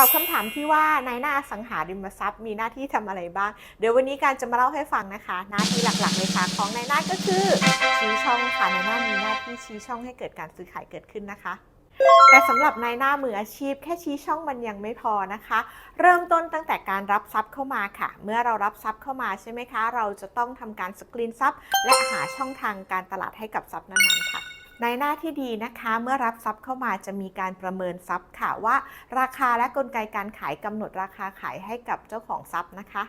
ตอบคำถามที่ว่านายหน้าสังหาริมทรัพย์มีหน้าที่ทำอะไรบ้าง เดี๋ยววันนี้การจะมาเล่าให้ฟังนะคะ หน้าที่หลักๆเลยค่ะของนายหน้าก็คือชี้ช่องค่ะนายหน้ามีหน้าที่ชี้ช่องให้เกิดการซื้อขายเกิดขึ้นนะคะแต่สำหรับนายหน้ามืออาชีพแค่ชี้ช่องมันยังไม่พอนะคะ เริ่มต้นตั้งแต่การรับทรัพย์เข้ามาค่ะ เมื่อเรารับทรัพย์เข้ามาใช่ไหมคะ เราจะต้องทำการสกรีนทรัพย์ และหาช่องทางการตลาดให้กับทรัพย์นั้นๆค่ะ ในหน้าที่ดีนะคะ เมื่อรับทรัพย์เข้ามาจะมีการประเมินทรัพย์ค่ะว่า ราคาและกลไกการขายกำหนดราคาขายให้กับเจ้าของทรัพย์นะคะ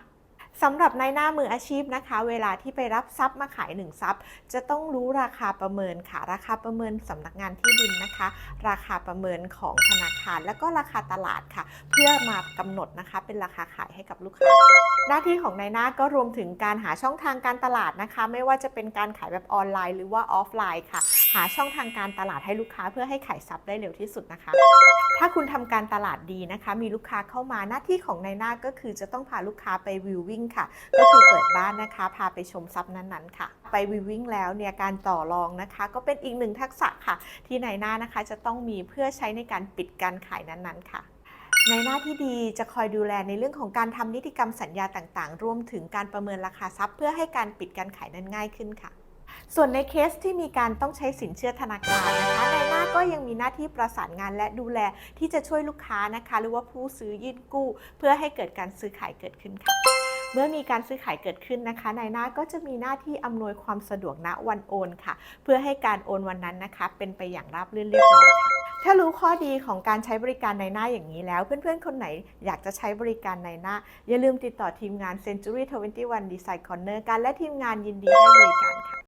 สำหรับในหน้ามืออาชีพนะคะ เวลาที่ไปรับทรัพย์มาขายหนึ่งทรัพย์ จะต้องรู้ราคาประเมินค่ะ ราคาประเมินสำนักงานที่ดินนะคะ ราคาประเมินของธนาคาร แล้วก็ราคาตลาดค่ะ เพื่อมากำหนดนะคะ เป็นราคาขายให้กับลูกค้า หน้าที่ของนายหน้าก็รวมถึงการหาช่องทางการตลาดนะคะ ไม่ว่าจะเป็นการขายแบบออนไลน์ หรือว่าออฟไลน์ค่ะ หาช่องทางการตลาดให้ลูกค้าเพื่อให้ขายทรัพย์ได้เร็วที่สุดนะคะ ถ้าคุณทำการตลาดดีนะคะ มีลูกค้าเข้ามาหน้าที่ของนายหน้าก็คือจะต้องพาลูกค้าไปวิววิ่งค่ะ ก็คือเปิดบ้านนะคะ พาไปชมทรัพย์นั้นๆค่ะ ไปวิววิ่งแล้วเนี่ยการต่อรองนะคะ ก็เป็นอีกหนึ่งทักษะค่ะ ที่นายหน้านะคะจะต้องมีเพื่อใช้ในการปิดการขายนั้นๆค่ะในหน้าที่ดีจะคอยดูแลในเรื่องของการทำนิติกรรมสัญญาต่างๆ รวมถึงการประเมินราคาทรัพย์ เพื่อให้การปิดการขายนั้นง่ายขึ้นค่ะ ส่วนในเคสที่มีการต้องใช้สินเชื่อธนาคารนะคะนายหน้าก็ยังมีหน้าที่ประสานงานและดูแลที่จะช่วยลูกค้านะคะ หรือว่าผู้ซื้อยื่นกู้ เพื่อให้เกิดการซื้อขายเกิดขึ้นค่ะเมื่อมีการซื้อขายเกิดขึ้นนะคะ นายหน้าก็จะมีหน้าที่อำนวยความสะดวกณวันโอนค่ะ เพื่อให้การโอนวันนั้นนะคะ เป็นไปอย่างราบรื่นเรียบร้อยค่ะถ้ารู้ข้อดีของการใช้บริการในหน้าอย่างนี้แล้ว เพื่อนๆ คนไหนอยากจะใช้บริการในหน้า อย่าลืมติดต่อทีมงาน Century 21 Design Corner กันและทีมงานยินดีให้บริการค่ะ